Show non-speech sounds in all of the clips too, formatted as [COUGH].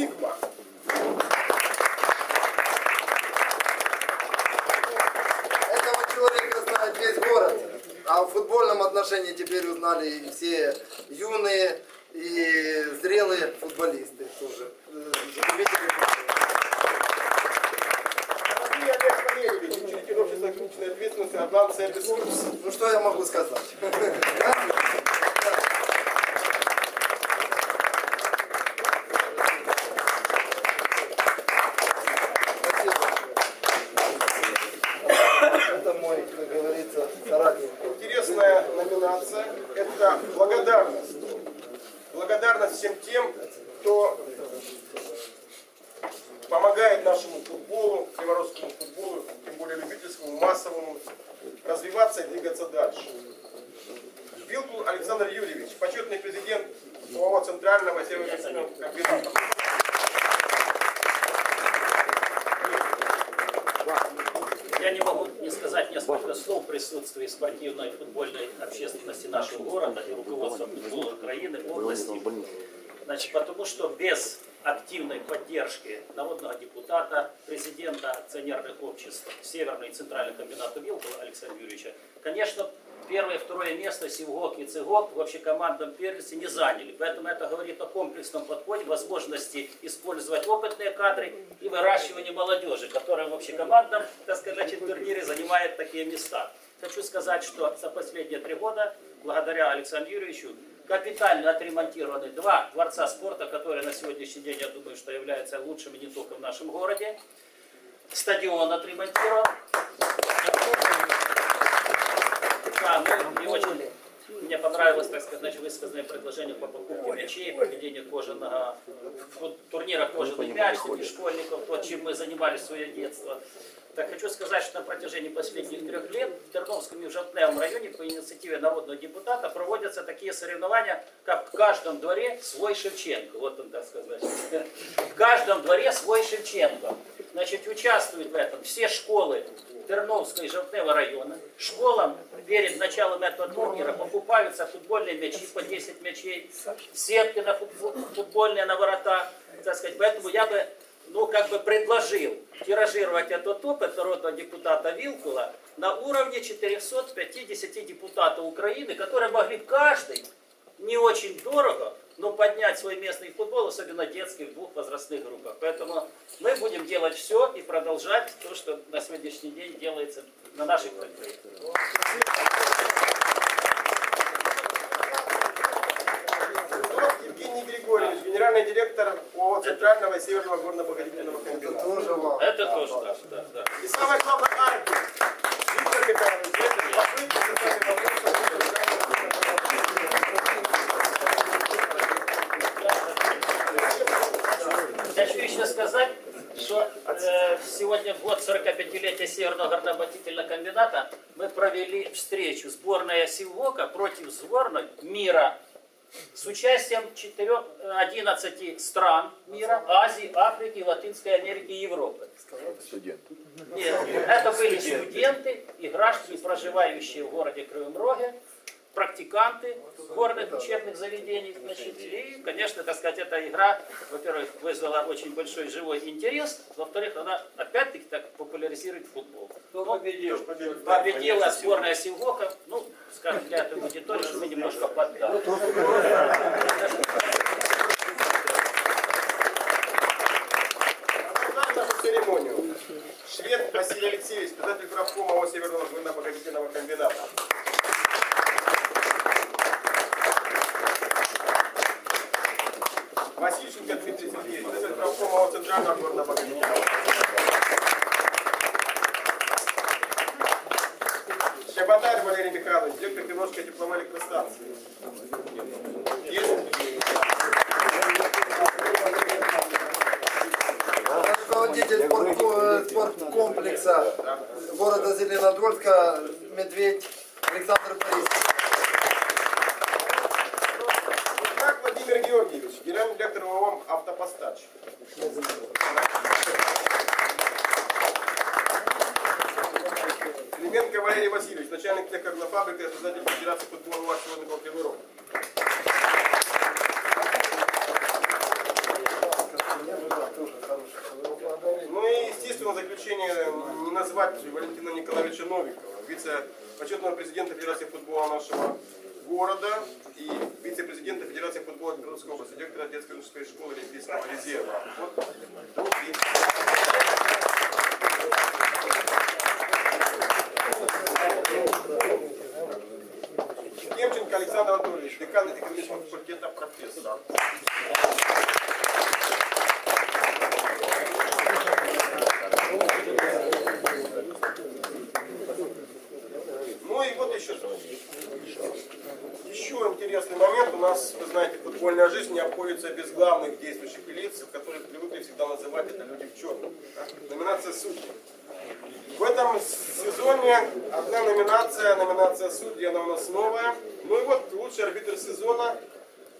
Сигма. Этого человека знает весь город. А в футбольном отношении теперь узнали и все юные и зрелые футболисты тоже. Ответственности Адлан Сервис Курс. Ну что я могу сказать? Спасибо. Это мой, как говорится, соратник. Интересная номинация – это благодарность. Благодарность всем тем, кто помогает нашему футболу, криворожскому футболу, тем более любительскому, массовому, развиваться и двигаться дальше. Вилкул Александр Юрьевич, почетный президент ОАО Центрального северо комбината. Я не могу сказать несколько слов в присутствии спортивной и футбольной общественности нашего города и руководства футбола Украины, области. Значит, потому что без активной поддержки народного депутата, президента акционерных обществ Северного и Центрального комбината Вилкова Александра Юрьевича, конечно, первое второе место Севгок и Цигок в общекомандном первенстве не заняли. Поэтому это говорит о комплексном подходе, возможности использовать опытные кадры и выращивание молодежи, которая в общекомандном, так сказать, турнире занимает такие места. Хочу сказать, что за последние три года, благодаря Александру Юрьевичу, капитально отремонтированы два дворца спорта, которые на сегодняшний день, я думаю, что являются лучшими не только в нашем городе. Стадион отремонтирован. Да, ну и очень мне понравилось, так сказать, высказанное предложение по покупке мячей, проведению кожаного турнира «Кожаный мяч» среди школьников, то, чем мы занимались в свое детство. Так хочу сказать, что на протяжении последних трех лет в Терновском и в Жовтневом районе по инициативе народного депутата проводятся такие соревнования, как в каждом дворе свой Шевченко. Вот он, так сказать. В каждом дворе свой Шевченко. Значит, участвуют в этом все школы Терновского и Жовтневого района. Школам перед началом этого турнира покупаются футбольные мячи по 10 мячей, сетки на футбол- футбольные на воротах. Так сказать. Поэтому я бы ну, как бы предложил тиражировать этот опыт народного депутата Вилкула на уровне 450 депутатов Украины, которые могли каждый не очень дорого, но поднять свой местный футбол, особенно детский, в двух возрастных группах. Поэтому мы будем делать все и продолжать то, что на сегодняшний день делается на наших предприятиях. Генеральный директор ОАО Центрального и Северного горно-погодительного комбината. Тоже вам. Это тоже да, да, да. И самое главное, Арки. Виктор Михайлович, социальных Хочу еще сказать, что э, сегодня в год 45-летия Северного горнобатительного комбината мы провели встречу сборная Силвока против сборной мира с участием 4, 11 стран мира, Азии, Африки, Латинской Америки и Европы. Нет, это были студенты и граждане, проживающие в городе Кривом Роге, практиканты горных учебных заведений. Значит, и, конечно, так сказать, эта игра, во-первых, вызвала очень большой живой интерес, во-вторых, она опять-таки так популяризирует футбол. Кто победил? Победила сборная Силвока, скажем, для этой аудитории, что мы немножко поддали. Церемонию. Швед Василий Алексеевич, председатель правкома ОАО Северного горно-погодительного комбината. Васильченко Дмитрий Сергеевич, председатель правкома ОАО Центрального горно-погодительного Щеботарь Валерий Михайлович, директор Кривошской тепловой электростанции. Есть? Руководитель спорт- спорткомплекса города Зеленодольска Медведь Александр Борисович. Как Владимир Георгиевич, генеральный директор ООО «Автопостач». Валерий Васильевич, начальник техагрофабрика и создатель Федерации футбольного акционного Калкивыров. Ну и, естественно, заключение не назвать Валентина Николаевича Новикова, вице-почетного президента Федерации футбола нашего города и вице-президента Федерации футбола Белорусской области, директора детской школы Олимпийского резерва. Вот факультета, профессор. Ну и вот еще Еще интересный момент. У нас, вы знаете, футбольная жизнь не обходится без главных действующих лиц, которых привыкли всегда называть это люди в черном. Номинация судей. В этом сезоне одна номинация, номинация судьи, она у нас новая. Ну и вот лучший арбитр сезона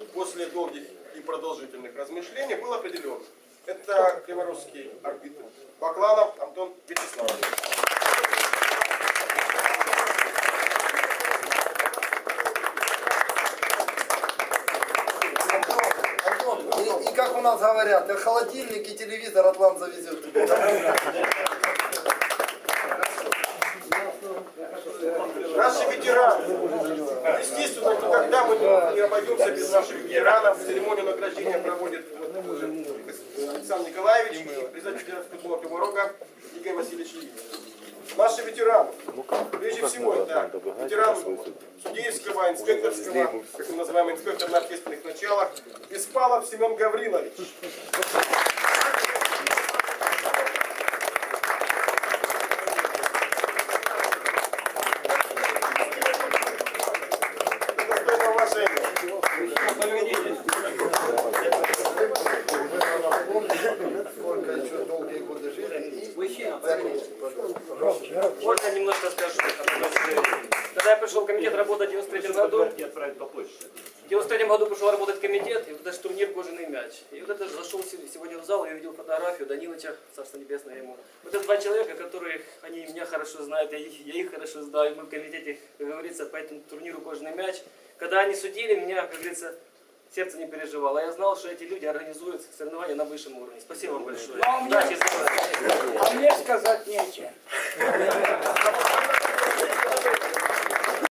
после долгих и продолжительных размышлений был определен. Это криворусский арбитр Бакланов Антон Вячеславович. И, как у нас говорят, холодильник и телевизор Атлант завезет тебе. Наши ветераны. Естественно, никогда мы не, обойдемся без наших ветеранов. Церемонию награждения проводит Александр Николаевич и председатель футбола Кривого Рога Игорь Васильевич. Наши ветераны. Прежде всего, это ветеран судейского, инспекторского, как мы называем, инспектор на общественных началах, Беспалов Семен Гаврилович. Комитет работать в 93 году, в 93 году пришел работать комитет, и вот даже турнир «Кожаный мяч». И вот это зашел се- сегодня в зал, я увидел фотографию Данилыча, царство небесное ему. Вот это два человека, которые, они меня хорошо знают, я их, я их хорошо знаю. Мы в комитете, как говорится, по этому турниру «Кожаный мяч». Когда они судили, меня, как говорится, сердце не переживало. Я знал, что эти люди организуют соревнования на высшем уровне. Спасибо вам большое. Удачи, здоровья. А мне сказать нечего. [LAUGHS]